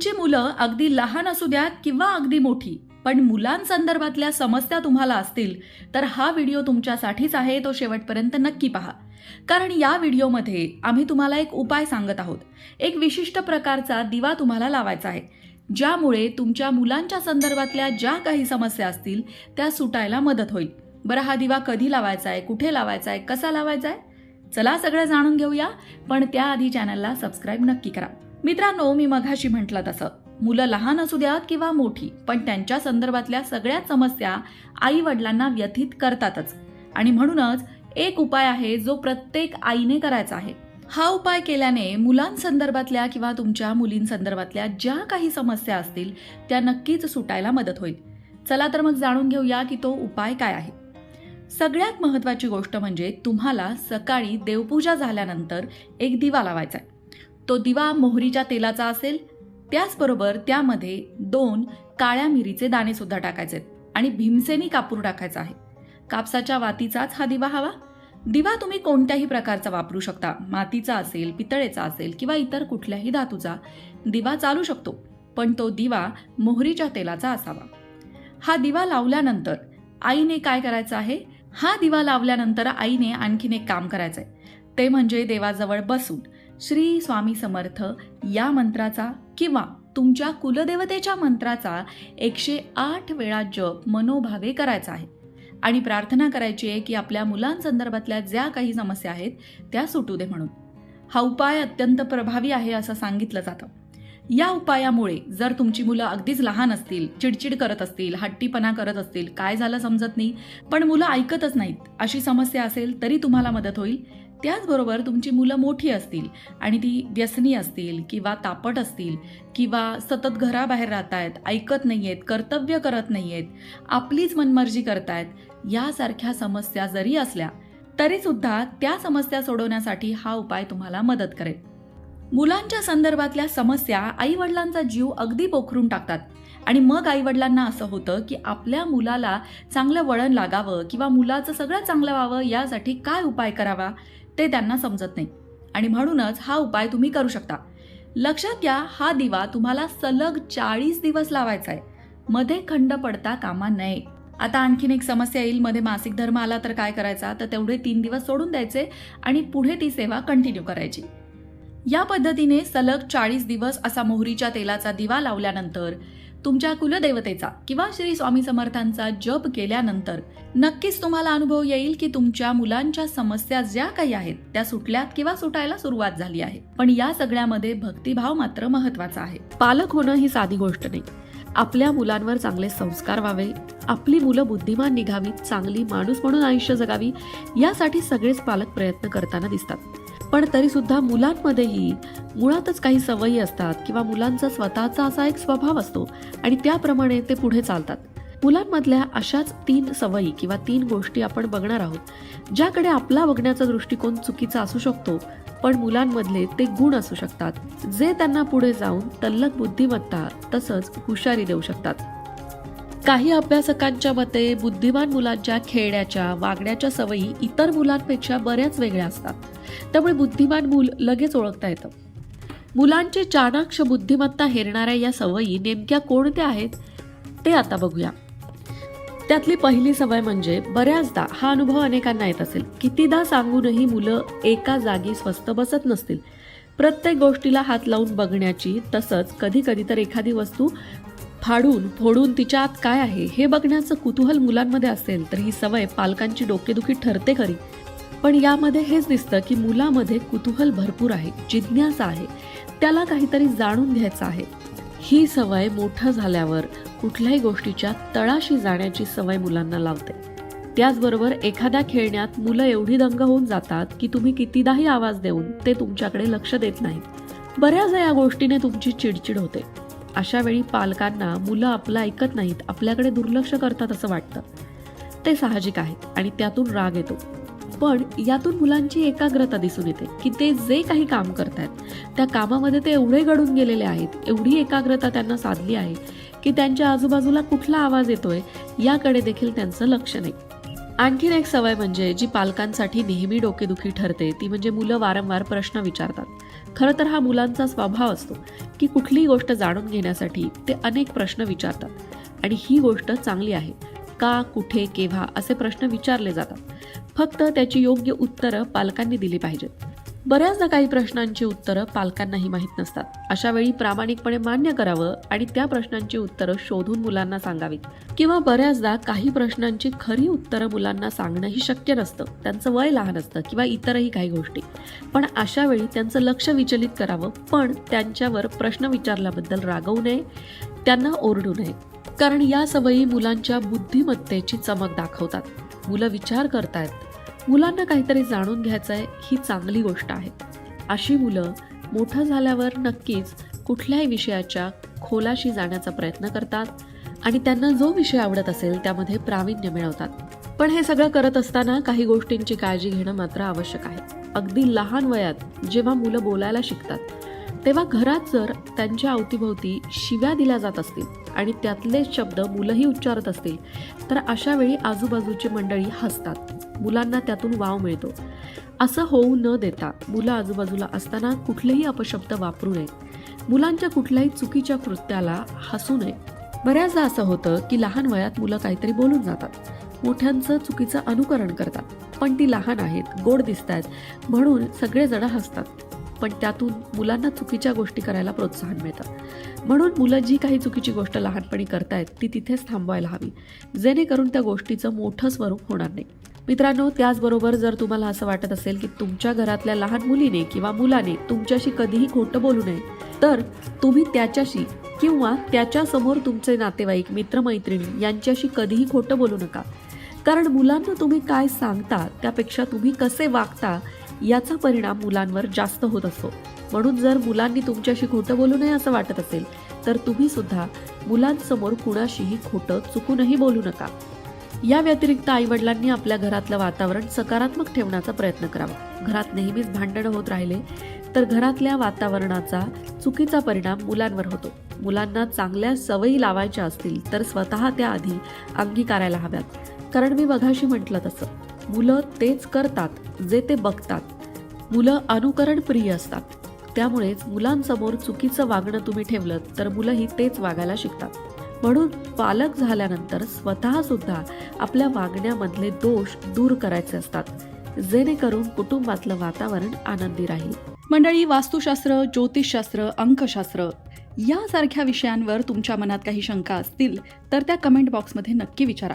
तुमची मुलं अगदी लहान असू द्या किंवा अगदी मोठी पण मुलांसंदर्भातल्या समस्या तुम्हाला असतील तर हा व्हिडिओ तुमच्यासाठीच आहे तो शेवटपर्यंत नक्की पहा. कारण या व्हिडिओमध्ये आम्ही तुम्हाला एक उपाय सांगत आहोत. एक विशिष्ट प्रकारचा दिवा तुम्हाला लावायचा आहे ज्यामुळे तुमच्या मुलांच्या संदर्भातल्या ज्या काही समस्या असतील त्या सुटायला मदत होईल. बरं हा दिवा कधी लावायचा आहे कुठे लावायचा आहे कसा लावायचा आहे? चला सगळं जाणून घेऊया पण त्याआधी चॅनलला सबस्क्राईब नक्की करा. मित्रांनो मी मघाशी म्हटलं तसं. मुलं लहान असू द्यात किंवा मोठी पण त्यांच्या संदर्भातल्या सगळ्याच समस्या आई वडिलांना व्यथित करतातच. आणि म्हणूनच एक उपाय आहे जो प्रत्येक आईने करायचा आहे. हा उपाय केल्याने मुलांसंदर्भातल्या किंवा तुमच्या मुलींसंदर्भातल्या ज्या काही समस्या असतील त्या नक्कीच सुटायला मदत होईल. चला तर मग जाणून घेऊया की तो उपाय काय आहे. सगळ्यात महत्वाची गोष्ट म्हणजे तुम्हाला सकाळी देवपूजा झाल्यानंतर एक दिवा लावायचा आहे. तो दिवा मोहरीच्या तेलाचा असेल त्याचबरोबर त्यामध्ये दोन काळ्या मिरीचे दाणे सुद्धा टाकायचे आहेत आणि भीमसेनी कापूर टाकायचा आहे. कापसाच्या वातीचाच हा दिवा हवा. दिवा तुम्ही कोणत्याही प्रकारचा वापरू शकता. मातीचा असेल पितळेचा असेल किंवा इतर कुठल्याही धातूचा दिवा चालू शकतो पण तो दिवा मोहरीच्या तेलाचा असावा. हा दिवा लावल्यानंतर आईने काय करायचं आहे? हा दिवा लावल्यानंतर आईने आणखीन एक काम करायचं आहे ते म्हणजे देवाजवळ बसून श्री स्वामी समर्थ या मंत्राचा किंवा तुमच्या कुलदेवतेच्या मंत्राचा एकशे आठ वेळा जप मनोभावे करायचा आहे. आणि प्रार्थना करायची आहे की आपल्या मुलांसंदर्भातल्या ज्या काही समस्या आहेत त्या सुटू दे म्हणून. हा उपाय अत्यंत प्रभावी आहे असं सांगितलं जातं. या उपायामुळे जर तुमची मुलं अगदीच लहान असतील चिडचिड करत असतील हट्टीपणा करत असतील काय झालं समजत नाही पण मुलं ऐकतच नाहीत अशी समस्या असेल तरी तुम्हाला मदत होईल. त्याचबरोबर तुमची मुलं मोठी असतील आणि ती व्यसनी असतील किंवा तापट असतील किंवा सतत घराबाहेर राहत आहेत ऐकत नाही आहेत कर्तव्य करत नाही आहेत आपलीच मनमर्जी करतायत यासारख्या समस्या जरी असल्या तरीसुद्धा त्या समस्या सोडवण्यासाठी हा उपाय तुम्हाला मदत करेल. मुलांच्या संदर्भातल्या समस्या आई वडिलांचा जीव अगदी पोखरून टाकतात आणि मग आई वडिलांना असं होतं की आपल्या मुलाला चांगलं वळण लागावं किंवा मुलाचं सगळं चांगलं व्हावं यासाठी काय उपाय करावा? ते त्यांना समजत नाही. आणि म्हणूनच हा उपाय तुम्ही करू शकता. लक्षात घ्या हा दिवा तुम्हाला सलग चाळीस दिवस लावायचा आहे मध्ये खंड पडता कामा नये. आता आणखीन एक समस्या येईल मध्ये मासिक धर्म आला तर काय करायचा? तर तेवढे तीन दिवस सोडून द्यायचे आणि पुढे ती सेवा कंटिन्यू करायची. या पद्धतीने सलग चाळीस दिवस असा मोहरीच्या तेलाचा दिवा लावल्यानंतर तुमच्या कुलदेवतेचा किंवा श्री स्वामी समर्थांचा जप केल्यानंतर नक्कीच तुम्हाला अनुभव येईल की तुमच्या मुलांच्या समस्या ज्या काही आहेत त्या सुटल्यात किंवा सुटायला सुरुवात झाली आहे. पण या सगळ्यामध्ये भक्तिभाव मात्र महत्त्वाचा आहे. पालक होणं ही साधी गोष्ट नाही. आपल्या मुलांवर चांगले संस्कार व्हावे आपली मुलं बुद्धिमान निघावीत चांगली माणूस म्हणून आयुष्य जगावी यासाठी सगळेच पालक प्रयत्न करताना दिसतात. पण तरीसुद्धा मुलांमध्येही मुळातच काही सवयी असतात किंवा मुलांचा स्वतःचा असा एक स्वभाव असतो आणि त्याप्रमाणे ते पुढे चालतात. मुलांमधल्या अशाच तीन सवयी किंवा तीन गोष्टी आपण बघणार आहोत ज्याकडे आपला बघण्याचा दृष्टिकोन चुकीचा असू शकतो पण मुलांमधले ते गुण असू शकतात. जे त्यांना पुढे जाऊन तल्लक बुद्धिमत्ता तसंच हुशारी देऊ शकतात. काही अभ्यासकांच्या मते बुद्धिमान मुलांच्या खेळण्याच्या वागण्याच्या सवयी इतर मुलांपेक्षा बऱ्याच वेगळ्या असतात. त्यामुळे बुद्धिमान मूल लगेच ओळखता येतं. मुलांचे चाणाक्ष बुद्धिमत्ता हेरणाऱ्या या सवयी नेमक्या कोणत्या आहेत ते आता बघूया. त्यातली पहिली सवय म्हणजे बऱ्याचदा हा अनुभव अनेकांना येत असेल. कितीदा सांगूनही मुलं एका जागी स्वस्त बसत नसतील. प्रत्येक गोष्टीला हात लावून बघण्याची तसंच कधी कधी तर एखादी वस्तू फाडून फोडून तिच्या आत काय आहे हे बघण्याचं कुतूहल मुलांमध्ये असेल तर ही सवय पालकांची डोकेदुखी ठरते खरी. पण यामध्ये हेच दिसतं की मुलामध्ये कुतूहल भरपूर आहे जिज्ञासा आहे. त्याला काहीतरी जाणून घ्यायचं आहे. ही सवय मोठं झाल्यावर कुठल्याही गोष्टीच्या तळाशी जाण्याची सवय मुलांना लावते. त्याचबरोबर एखाद्या खेळण्यात मुलं एवढी दंग होऊन जातात की तुम्ही कितीदाही आवाज देऊन ते तुमच्याकडे लक्ष देत नाहीत. बऱ्याचदा या गोष्टीने तुमची चिडचिड होते. अशा वेळी पालकांना मुलं आपलं ऐकत नाहीत आपल्याकडे दुर्लक्ष करतात असं वाटतं. ते साहजिक आहे आणि त्यातून राग येतो. पण यातून मुलांची एकाग्रता दिसून येते की ते जे काही काम करतायत त्या कामामध्ये ते एवढे घडून गेलेले आहेत एवढी एकाग्रता त्यांना साधली आहे की त्यांच्या आजूबाजूला कुठला आवाज येतोय याकडे देखील त्यांचं लक्ष नाही. आणखीन एक सवय म्हणजे जी पालकांसाठी नेहमी डोकेदुखी ठरते ती म्हणजे मुलं वारंवार प्रश्न विचारतात. खरं तर हा मुलांचा स्वभाव असतो की कुठलीही गोष्ट जाणून घेण्यासाठी ते अनेक प्रश्न विचारतात. आणि ही गोष्ट चांगली आहे का कुठे केव्हा असे प्रश्न विचारले जातात. फक्त त्याची योग्य उत्तरं पालकांनी दिली पाहिजेत. बऱ्याचदा काही प्रश्नांची उत्तरं पालकांनाही माहीत नसतात. अशा वेळी प्रामाणिकपणे मान्य करावं आणि त्या प्रश्नांची उत्तरं शोधून मुलांना सांगावीत. किंवा बऱ्याचदा काही प्रश्नांची खरी उत्तरं मुलांना सांगणंही शक्य नसतं. त्यांचं वय लहान असतं किंवा इतरही काही गोष्टी. पण अशा वेळी त्यांचं लक्ष विचलित करावं. पण त्यांच्यावर प्रश्न विचारल्याबद्दल रागवू नये. त्यांना ओरडू नये. कारण या सवयी मुलांच्या बुद्धिमत्तेची चमक दाखवतात. मुलं विचार करतायत. मुलांना काहीतरी जाणून घ्यायचंय ही चांगली गोष्ट आहे. अशी मुलं मोठं झाल्यावर नक्कीच कुठल्याही विषयाच्या खोलाशी जाण्याचा प्रयत्न करतात आणि त्यांना जो विषय आवडत असेल त्यामध्ये प्रावीण्य मिळवतात. पण हे सगळं करत असताना काही गोष्टींची काळजी घेणं मात्र आवश्यक आहे. अगदी लहान वयात जेव्हा मुलं बोलायला शिकतात तेव्हा घरात जर त्यांच्या अवतीभोवती शिव्या दिल्या जात असतील आणि त्यातले शब्द मुलंही उच्चारत असतील तर अशा वेळी आजूबाजूची मंडळी हसतात. मुलांना त्यातून वाव मिळतो. असं होऊ न देता मुलं आजूबाजूला असताना कुठलेही अपशब्द वापरू नये मुलांच्या कुठल्याही चुकीच्या कृत्याला हसू नये. बऱ्याचदा असं होतं की लहान वयात मुलं काहीतरी बोलून जातात. मोठ्यांचं चुकीचं अनुकरण करतात. पण ती लहान आहेत गोड दिसत आहेत म्हणून सगळेजण हसतात. पण त्यातून मुलांना चुकीच्या गोष्टी करायला प्रोत्साहन मिळतं. म्हणून मुलं जी काही चुकीची गोष्ट लहानपणी करतायत ती तिथेच थांबवायला हवी. जेणेकरून त्या गोष्टीचं मोठं स्वरूप होणार नाही. मित्रांनो त्याचबरोबर जर तुम्हाला असं वाटत असेल की तुमच्या घरातल्या लहान मुलीने किंवा मुलाने तुमच्याशी कधीही खोटं बोलू नये तर तुम्ही त्याच्याशी किंवा त्याच्यासमोर तुमचे नातेवाईक मित्रमैत्रिणी यांच्याशी कधीही खोटं बोलू नका. कारण मुलांना तुम्ही काय सांगता त्यापेक्षा तुम्ही कसे वागता याचा परिणाम मुलांवर जास्त होत असतो. म्हणून जर मुलांनी तुमच्याशी खोटं बोलू नये असं वाटत असेल तर तुम्ही सुद्धा मुलांसमोर कुणाशीही खोटं चुकूनही बोलू नका. या व्यतिरिक्त आईवडिलांनी आपल्या घरातलं वातावरण सकारात्मक ठेवण्याचा प्रयत्न करावा. घरात नेहमीच भांडणं होत राहिले तर घरातल्या वातावरणाचा चुकीचा परिणाम मुलांवर होतो. मुलांना चांगल्या सवयी लावायच्या असतील तर स्वतः त्या आधी अंगीकारायला हव्यात. कारण मी मघाशी म्हटलं तसं मुलं तेच करतात जे ते बघतात. मुलं अनुकरण प्रिय असतात. त्यामुळेच मुलांसमोर चुकीचं वागणं तुम्ही ठेवलं तर मुलंही तेच वागायला शिकतात. म्हणून पालक झाल्यानंतर स्वतः सुद्धा आपल्या वागण्यामधले दोष दूर करायचे असतात. जेणेकरून कुटुंबातलं वातावरण आनंदी राहील. मंडळी वास्तुशास्त्र ज्योतिषशास्त्र अंकशास्त्र यासारख्या विषयांवर तुमच्या मनात काही शंका असतील तर त्या कमेंट बॉक्समध्ये नक्की विचारा.